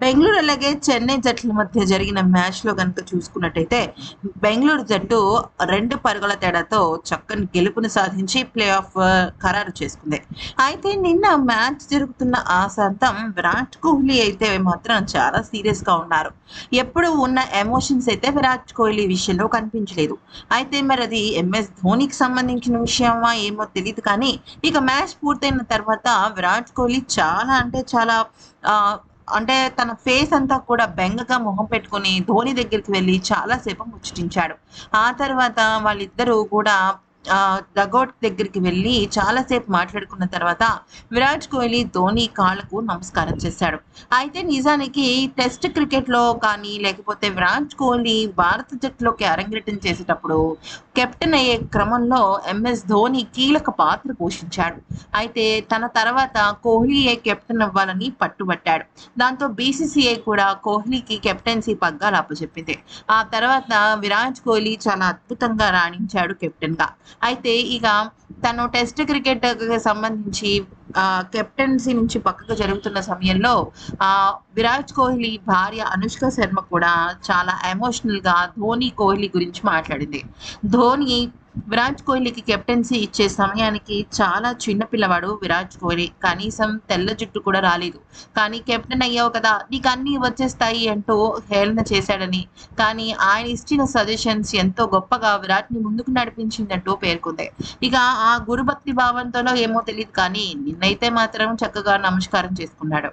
బెంగళూరు అలాగే చెన్నై జట్ల మధ్య జరిగిన మ్యాచ్లో కనుక చూసుకున్నట్టయితే బెంగళూరు జట్టు రెండు పరుగుల తేడాతో చక్కని గెలుపును సాధించి ప్లే ఆఫ్ ఖరారు చేసుకుంది. అయితే నిన్న మ్యాచ్ జరుగుతున్న ఆ విరాట్ కోహ్లీ అయితే మాత్రం చాలా సీరియస్గా ఉన్నారు. ఎప్పుడు ఉన్న ఎమోషన్స్ అయితే విరాట్ కోహ్లీ విషయంలో కనిపించలేదు. అయితే మరి అది ఎంఎస్ ధోనికి సంబంధించిన విషయమా ఏమో తెలియదు కానీ ఇక మ్యాచ్ పూర్తయిన తర్వాత విరాట్ కోహ్లీ చాలా అంటే చాలా ఆ, అంటే తన ఫేస్ అంతా కూడా బెంగగా మొహం పెట్టుకొని ధోని దగ్గరికి వెళ్ళి చాలాసేపు ముచ్చటించాడు. ఆ తర్వాత వాళ్ళిద్దరూ కూడా డగౌట్ దగ్గరికి వెళ్ళి చాలాసేపు మాట్లాడుకున్న తర్వాత విరాట్ కోహ్లీ ధోని కాళ్ళకు నమస్కారం చేశాడు. అయితే నిజానికి టెస్ట్ క్రికెట్లో కానీ లేకపోతే విరాట్ కోహ్లీ భారత జట్టులోకి అరంగేటం చేసేటప్పుడు కెప్టెన్ అయ్యే క్రమంలో ఎంఎస్ ధోని కీలక పాత్ర పోషించాడు. అయితే తన తర్వాత కోహ్లీయే కెప్టెన్ అవ్వాలని పట్టుబట్టాడు. దాంతో బీసీసీఐ కూడా కోహ్లీకి కెప్టెన్సీ పగ్గాలు అప్పచెప్పింది. ఆ తర్వాత విరాట్ కోహ్లీ చాలా అద్భుతంగా రాణించాడు కెప్టెన్గా. అయితే ఇక తను టెస్ట్ క్రికెట్ సంబంధించి ఆ, కెప్టెన్సీ నుంచి పక్కకు జరుగుతున్న సమయంలో ఆ విరాట్ కోహ్లీ భార్య అనుష్క శర్మ కూడా చాలా ఎమోషనల్గా ధోని కోహ్లీ గురించి మాట్లాడింది. ధోని విరాట్ కోహ్లీకి కెప్టెన్సీ ఇచ్చే సమయానికి చాలా చిన్న పిల్లవాడు విరాట్ కోహ్లీ. కనీసం తెల్ల జుట్టు కూడా రాలేదు. కానీ కెప్టెన్ అయ్యావు కదా నీకు అన్నీ వచ్చేస్తాయి అంటూ హేళన చేశాడని. కానీ ఆయన ఇచ్చిన సజెషన్స్ ఎంతో గొప్పగా విరాట్ని ముందుకు నడిపించిందంటూ పేర్కొంది. ఇక ఆ గురుభక్తి భావంతోనో ఏమో తెలియదు కానీ నిన్నైతే మాత్రం చక్కగా నమస్కారం చేసుకున్నాడు.